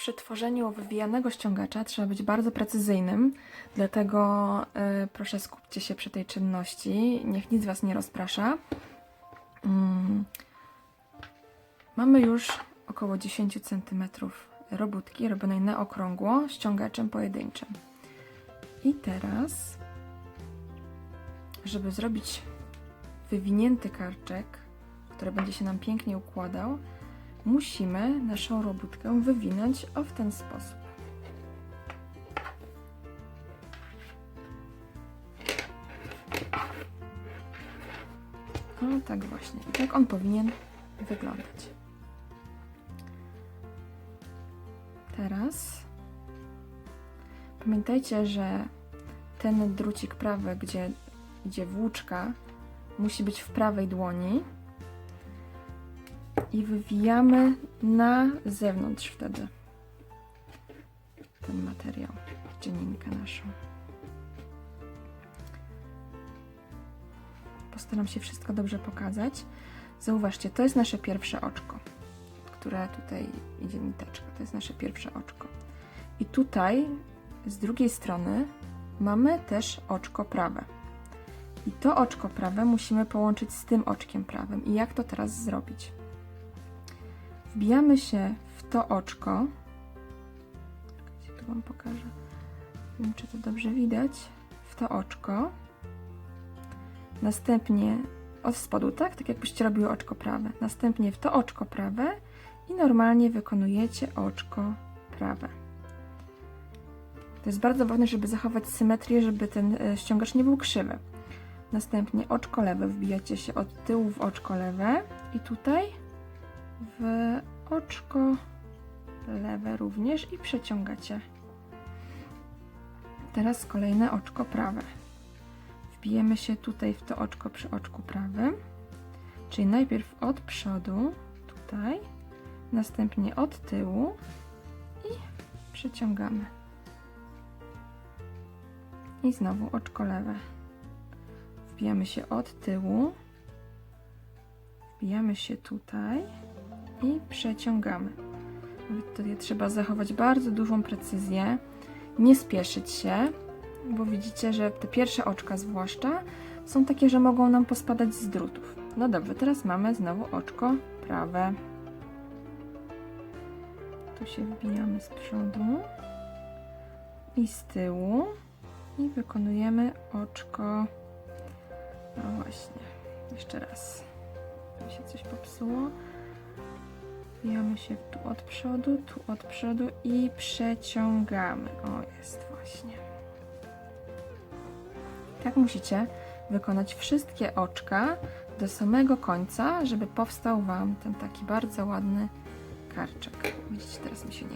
Przy tworzeniu wywijanego ściągacza trzeba być bardzo precyzyjnym, dlatego y, proszę skupcie się przy tej czynności. Niech nic Was nie rozprasza. Mm. Mamy już około 10 cm robótki robionej na okrągło ściągaczem pojedynczym. I teraz, żeby zrobić wywinięty karczek, który będzie się nam pięknie układał, musimy naszą robótkę wywinąć o w ten sposób. O, tak właśnie. I tak on powinien wyglądać. Teraz pamiętajcie, że ten drucik prawy, gdzie idzie włóczka, musi być w prawej dłoni i wywijamy na zewnątrz wtedy ten materiał, dzieninkę naszą. Postaram się wszystko dobrze pokazać. Zauważcie, to jest nasze pierwsze oczko, które tutaj idzie niteczka. To jest nasze pierwsze oczko. I tutaj z drugiej strony mamy też oczko prawe. I to oczko prawe musimy połączyć z tym oczkiem prawym. I jak to teraz zrobić? Wbijamy się w to oczko. Gdzie tu Wam pokażę? Nie wiem, czy to dobrze widać. W to oczko. Następnie od spodu, tak? Tak jakbyście robiły oczko prawe. Następnie w to oczko prawe i normalnie wykonujecie oczko prawe. To jest bardzo ważne, żeby zachować symetrię, żeby ten e, ściągacz nie był krzywy. Następnie oczko lewe wbijacie się od tyłu w oczko lewe i tutaj w oczko lewe również i przeciągacie. Teraz kolejne oczko prawe. Wbijemy się tutaj w to oczko przy oczku prawym, czyli najpierw od przodu, tutaj, następnie od tyłu i przeciągamy. I znowu oczko lewe. Wbijamy się od tyłu, wbijamy się tutaj i przeciągamy. Tutaj trzeba zachować bardzo dużą precyzję, nie spieszyć się, bo widzicie, że te pierwsze oczka zwłaszcza są takie, że mogą nam pospadać z drutów. No dobrze, teraz mamy znowu oczko prawe. Tu się wbijamy z przodu i z tyłu i wykonujemy oczko. No właśnie, jeszcze raz. Tu się coś popsuło. Wbijamy się tu od przodu, tu od przodu i przeciągamy. O, jest właśnie. Tak musicie wykonać wszystkie oczka do samego końca, żeby powstał Wam ten taki bardzo ładny karczek. Widzicie, teraz mi się.